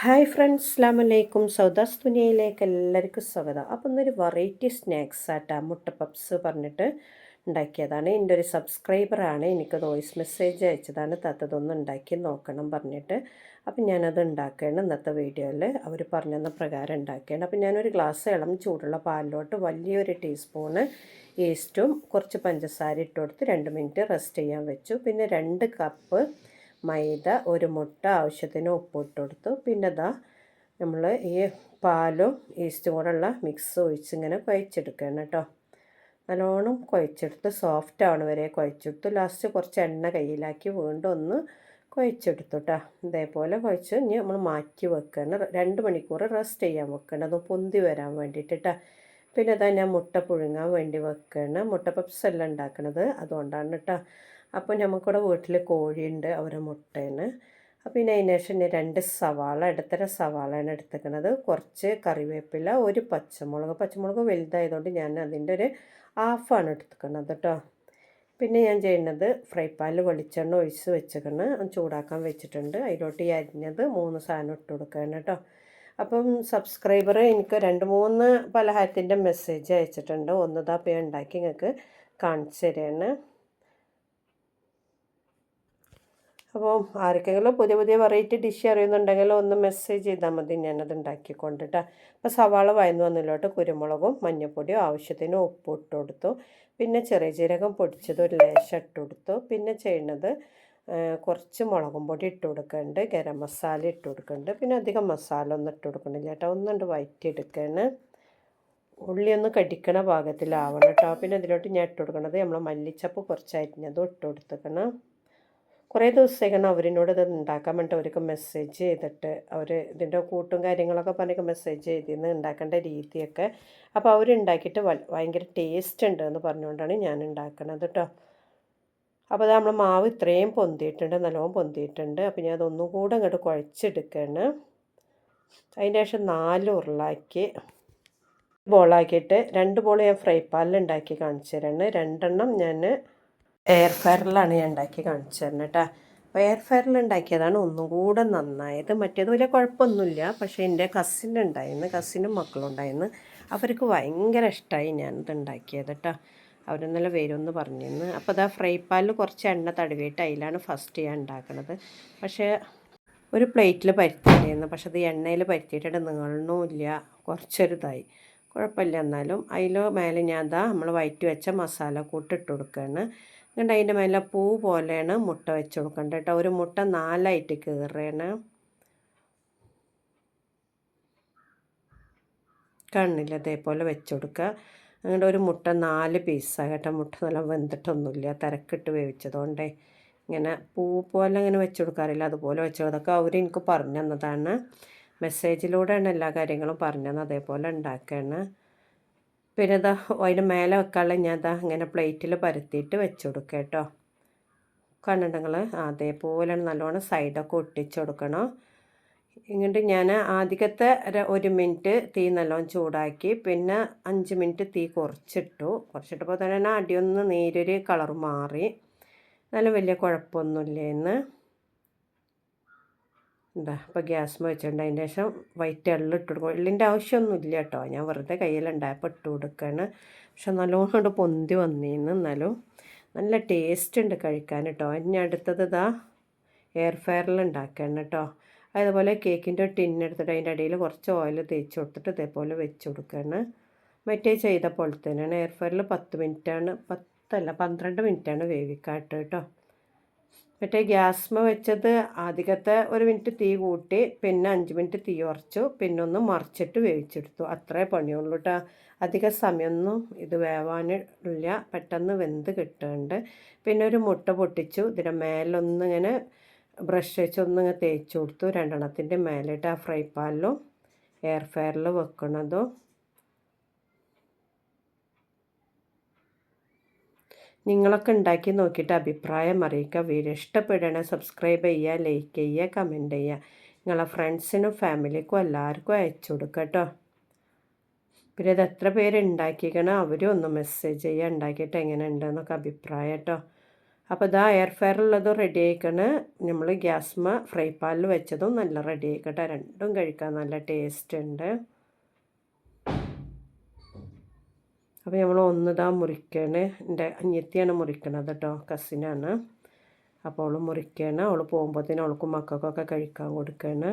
Hi friends അസ്ലാം വലൈക്കും സൗദാസ് തുനിയയിലേക്ക് എല്ലാവർക്കും സ്വാഗതം. അപ്പം ഇന്നൊരു വെറൈറ്റി സ്നാക്സ് ആട്ടാ മുട്ട പപ്സ് പറഞ്ഞിട്ട് ഉണ്ടാക്കിയതാണ്. എന്റെ ഒരു സബ്സ്ക്രൈബറാണ് എനിക്ക് വോയിസ് മെസ്സേജ് അയച്ചതാണ് തത്തതൊന്നും ഉണ്ടാക്കി നോക്കണം പറഞ്ഞിട്ട്. അപ്പം ഞാനത് ഉണ്ടാക്കുകയാണ് ഇന്നത്തെ വീഡിയോയിൽ അവർ പറഞ്ഞെന്ന പ്രകാരം ഉണ്ടാക്കുകയാണ്. അപ്പം ഞാനൊരു ഗ്ലാസ് ഇളം ചൂടുള്ള പാലിലോട്ട് വലിയൊരു ടീസ്പൂണ് ഈസ്റ്റും കുറച്ച് പഞ്ചസാര ഇട്ട് കൊടുത്ത് രണ്ട് മിനിറ്റ് റെസ്റ്റ് ചെയ്യാൻ വെച്ചു. പിന്നെ രണ്ട് കപ്പ് മൈദ ഒരു മുട്ട ആവശ്യത്തിന് ഉപ്പിട്ട് കൊടുത്തു പിന്നെ ഇതാ നമ്മൾ ഈ പാലും ഈസ്റ്റും കൂടെയുള്ള മിക്സ് ഒഴിച്ച് ഇങ്ങനെ കുഴച്ചെടുക്കണം കേട്ടോ. നല്ലോണം കുഴച്ചെടുത്ത് സോഫ്റ്റ് ആവണ വരെ കുഴച്ചെടുത്തു. ലാസ്റ്റ് കുറച്ച് എണ്ണ കയ്യിലാക്കി വീണ്ടും ഒന്ന് കുഴച്ചെടുത്തു ഇതേപോലെ കുഴച്ച് ഇനി നമ്മൾ മാറ്റി വെക്കണം. രണ്ട് മണിക്കൂർ റെസ്റ്റ് ചെയ്യാൻ വെക്കണം. അത് പൊന്തി വരാൻ വേണ്ടിയിട്ട് പിന്നെ ഇതാ ഞാൻ മുട്ട പുഴുങ്ങാൻ വേണ്ടി വെക്കണം. മുട്ട പപ്സ് എല്ലാം ഉണ്ടാക്കണത്. അതുകൊണ്ടാണ് കേട്ടോ. അപ്പോൾ നമുക്കിവിടെ വീട്ടിൽ കോഴിയുണ്ട് അവരെ മുട്ടേന് അപ്പോൾ പിന്നെ അതിന് ശേഷം രണ്ട് സവാള ഇടത്തര സവാളയാണ് എടുത്തേക്കുന്നത് കുറച്ച് കറിവേപ്പില ഒരു പച്ചമുളക്. പച്ചമുളക് വലുതായതുകൊണ്ട് ഞാൻ അതിന്റെ ഒരു ഹാഫാണ് എടുത്തേക്കുന്നത് കേട്ടോ. പിന്നെ ഞാൻ ചെയ്യുന്നത് ഫ്രൈ പാനിൽ വെളിച്ചെണ്ണ ഒഴിച്ച് വെച്ചേക്കണ് ചൂടാക്കാൻ വെച്ചിട്ടുണ്ട്. അതിലോട്ട് ഈ അരിഞ്ഞത് മൂന്ന് സാധനം ഇട്ട് കൊടുക്കുകയാണ് കേട്ടോ. അപ്പം സബ്സ്ക്രൈബർ എനിക്ക് രണ്ട് മൂന്ന് പലഹാരത്തിന്റെ മെസ്സേജ് അയച്ചിട്ടുണ്ട്. ഒന്നതാ പേ ഉണ്ടാക്കി നിങ്ങൾക്ക് കാണിച്ചു തരികയാണ് അപ്പോൾ ആർക്കെങ്കിലും പുതിയ പുതിയ വെറൈറ്റി ഡിഷ് അറിയുന്നുണ്ടെങ്കിൽ ഒന്ന് മെസ്സേജ് ചെയ്താൽ മതി. ഞാനത് ഉണ്ടാക്കിക്കൊണ്ട് കേട്ടോ അപ്പോൾ സവാള വയന്നു വന്നിലോട്ട് കുരുമുളകും മഞ്ഞൾപ്പൊടിയും ആവശ്യത്തിന് ഉപ്പ് ഇട്ട് കൊടുത്തു. പിന്നെ ചെറിയ ജീരകം പൊടിച്ചത് ഒരു ലേശം ഇട്ട് കൊടുത്തു. പിന്നെ ചെയ്യുന്നത് കുറച്ച് മുളകും പൊടി ഇട്ട് കൊടുക്കുന്നുണ്ട് ഗരം മസാല ഇട്ട് കൊടുക്കുന്നുണ്ട് പിന്നെ അധികം മസാല ഒന്നും ഇട്ട് കൊടുക്കണില്ല കേട്ടോ ഒന്നുകൊണ്ട് വയറ്റിയെടുക്കുകയാണ് ഉള്ളി ഒന്ന് കടിക്കണ പാകത്തിലാവണം കേട്ടോ പിന്നെ അതിലോട്ട് ഞാൻ ഇട്ട് കൊടുക്കണത് നമ്മൾ മല്ലിച്ചപ്പ് കുറച്ച് അരിഞ്ഞതും ഇട്ട് കൊടുത്തേക്കണം. കുറേ ദിവസത്തേക്കാണ് അവരിനോട് ഇത് ഉണ്ടാക്കാൻ വേണ്ടി അവർക്ക് മെസ്സേജ് ചെയ്തിട്ട് അവർ ഇതിന്റെ കൂട്ടും കാര്യങ്ങളൊക്കെ പറഞ്ഞൊക്കെ മെസ്സേജ് ചെയ്തിരുന്നു ഉണ്ടാക്കേണ്ട രീതിയൊക്കെ. അപ്പോൾ അവരുണ്ടാക്കിയിട്ട് ഭയങ്കര ടേസ്റ്റ് ഉണ്ട് എന്ന് പറഞ്ഞുകൊണ്ടാണ് ഞാൻ ഉണ്ടാക്കുന്നത് കേട്ടോ അപ്പോൾ അത് നമ്മൾ മാവ് ഇത്രയും പൊന്തിയിട്ടുണ്ട് നല്ലോണം പൊന്തിയിട്ടുണ്ട്. അപ്പോൾ ഞാൻ അതൊന്നും കൂടെ അങ്ങോട്ട് കുഴച്ചെടുക്കുകയാണ്. അതിന്റെ ശേഷം നാല് ഉരുളാക്കി ബോളാക്കിയിട്ട് രണ്ട് ബോൾ ഞാൻ ഫ്രൈ പാനിൽ ഉണ്ടാക്കി കാണിച്ചു തരാണ്. രണ്ടെണ്ണം ഞാൻ എയർ ഫയറിലാണ് ഞാൻ ഉണ്ടാക്കി കാണിച്ചു തരുന്നത് കേട്ടോ അപ്പോൾ എയർ ഫയറിൽ ഉണ്ടാക്കിയതാണ് ഒന്നും കൂടെ നന്നായത്. മറ്റേത് വലിയ കുഴപ്പമൊന്നുമില്ല. പക്ഷേ എന്റെ കസിൻ ഉണ്ടായിരുന്നു കസിനും മക്കളും ഉണ്ടായിരുന്നു. അവർക്ക് ഭയങ്കര ഇഷ്ടമായി ഞാനിത് ഉണ്ടാക്കിയത് കേട്ടോ അവരെന്നല്ല വരുമെന്ന് പറഞ്ഞിരുന്നു. അപ്പോൾ അതാ ഫ്രൈ പാനിൽ കുറച്ച് എണ്ണ തടവിയിട്ട് അതിലാണ് ഫസ്റ്റ് ഞാൻ ഉണ്ടാക്കുന്നത് പക്ഷേ ഒരു പ്ലേറ്റിൽ പരുത്തിയിട്ടായിരുന്നു പക്ഷേ അത് എണ്ണയിൽ പരുത്തിയിട്ടിട്ട് നീളണമില്ല കുറച്ചൊരിതായി. കുഴപ്പമില്ല. എന്നാലും അതിൽ മേലെ ഞാൻ അതാ നമ്മൾ വയറ്റി വെച്ച മസാല കൂട്ടിട്ട് കൊടുക്കുകയാണ്. എന്നിട്ട് അതിന്റെ മേലെ പൂ പോലെയാണ് മുട്ട വെച്ച് കൊടുക്കേണ്ടത് കേട്ടോ. ഒരു മുട്ട നാലായിട്ട് കയറുകയാണ് കണ്ണില്ല അതേപോലെ വെച്ച് കൊടുക്കുക. അങ്ങോട്ട് ഒരു മുട്ട നാല് പീസാണ് കേട്ടോ. മുട്ട നല്ല വെന്തിട്ടൊന്നുമില്ല. തിരക്കിട്ട് വേവിച്ചതുകൊണ്ടേ ഇങ്ങനെ പൂ പോലെ ഇങ്ങനെ വെച്ച് കൊടുക്കാറില്ല. അതുപോലെ വെച്ച് അതൊക്കെ അവർ എനിക്ക് പറഞ്ഞു തന്നതാണ്. മെസ്സേജിലൂടെയാണ് എല്ലാ കാര്യങ്ങളും പറഞ്ഞു തന്നത്. അതേപോലെ ഉണ്ടാക്കുകയാണ്. പിന്നെ ഇതാ അതിന്റെ മേലെ വെക്കാനുള്ള ഞാൻ ഇതാ ഇങ്ങനെ പ്ലേറ്റിൽ പരത്തിയിട്ട് വെച്ച് കൊടുക്കുക കേട്ടോ. കണ്ടിട്ടുണ്ടെങ്കിൽ അതേപോലെ നല്ലോണം സൈഡൊക്കെ ഒട്ടിച്ച് കൊടുക്കണം. ഇങ്ങോട്ട് ഞാൻ ആദ്യത്തെ ഒരു മിനിറ്റ് തീ നല്ലോണം ചൂടാക്കി പിന്നെ അഞ്ച് മിനിറ്റ് തീ കുറച്ചിട്ടു. കുറച്ചിട്ടപ്പോൾ തന്നെ അടിയൊന്ന് നീരൊരു കളർ മാറി. നല്ല വലിയ കുഴപ്പമൊന്നുമില്ലേന്ന്. എന്താ അപ്പോൾ ഗ്യാസ് വെച്ചിട്ടുണ്ട് അതിന്റെ ശേഷം വൈറ്റ് എള്ള് ഇട്ട് കൊടുക്കും. എള്ളിന്റെ ആവശ്യമൊന്നുമില്ല കേട്ടോ. ഞാൻ വെറുതെ കയ്യിലുണ്ടായപ്പോൾ ഇട്ട് കൊടുക്കുകയാണ് പക്ഷെ നല്ലോണം കൊണ്ട് പൊന്തി വന്നിരുന്നു എന്നാലും നല്ല ടേസ്റ്റ് ഉണ്ട് കഴിക്കാൻ കേട്ടോ. ഇനി അടുത്തത് ഇതാ എയർ ഫയറിൽ ഉണ്ടാക്കണം കേട്ടോ. അതുപോലെ കേക്കിന്റെ ടിന്നെടുത്തിട്ട് അതിന്റെ ഇടയിൽ കുറച്ച് ഓയിൽ തേച്ച് കൊടുത്തിട്ട് ഇതേപോലെ വെച്ച് കൊടുക്കുകയാണ് മറ്റേ ചെയ്ത പോലെ തന്നെയാണ്. എയർ ഫയറിൽ പത്ത് മിനിറ്റാണ് പത്തല്ല പന്ത്രണ്ട് മിനിറ്റാണ് വേവിക്കാട്ട് കേട്ടോ. മറ്റേ ഗ്യാസ്മ വെച്ചത് ആദ്യത്തെ ഒരു മിനിറ്റ് തീ കൂട്ടി പിന്നെ അഞ്ച് മിനിറ്റ് തീ ഉറച്ചു പിന്നെ ഒന്ന് മറിച്ചിട്ട് വേവിച്ചെടുത്തു. അത്രേ പണിയുള്ളൂ കേട്ടോ അധിക സമയമൊന്നും ഇത് വേവാനില്ല. പെട്ടെന്ന് വെന്ത് കിട്ടുന്നുണ്ട് പിന്നെ ഒരു മുട്ട പൊട്ടിച്ചു. ഇതിന്റെ മേലൊന്നിങ്ങനെ ബ്രഷ് വെച്ച് ഒന്നിങ്ങനെ തേച്ച് കൊടുത്തു. രണ്ടെണ്ണത്തിന്റെ മേലിട്ട് ആ ഫ്രൈ പാനിലും എയർ ഫയറിൽ വെക്കണതും. നിങ്ങളൊക്കെ ഉണ്ടാക്കി നോക്കിയിട്ട് അഭിപ്രായം അറിയിക്കുക. വീഡിയോ ഇഷ്ടപ്പെടണേ സബ്സ്ക്രൈബ് ചെയ്യുക ലൈക്ക് ചെയ്യുക കമന്റ് ചെയ്യുക. നിങ്ങളെ ഫ്രണ്ട്സിനും ഫാമിലിക്കും എല്ലാവർക്കും അയച്ചു കൊടുക്കുക കേട്ടോ പിന്നെ ഇത് എത്ര പേര് ഉണ്ടാക്കിക്കണം? അവരും ഒന്ന് മെസ്സേജ് ചെയ്യുക ഉണ്ടാക്കിയിട്ട് എങ്ങനെ ഉണ്ടെന്നൊക്കെ അഭിപ്രായം കേട്ടോ അപ്പോൾ ഇതാ എയർ ഫെയറുള്ളതും റെഡി ആയിക്കണ്. നമ്മൾ ഗ്യാസ്മ ഫ്രൈ പാനിൽ വെച്ചതും നല്ല റെഡി ആയിക്കട്ടെ. രണ്ടും കഴിക്കാൻ നല്ല ടേസ്റ്റ് ഉണ്ട്. അപ്പോൾ നമ്മൾ ഒന്നിതാ മുറിക്കണേ. എന്റെ അനിയത്തിയാണ് മുറിക്കണത് കേട്ടോ കസിനാണ് അപ്പോൾ അവൾ മുറിക്കണം. അവൾ പോകുമ്പോഴത്തേനും അവൾക്കും മക്കൾക്കൊക്കെ കഴിക്കാൻ കൊടുക്കുകയാണ്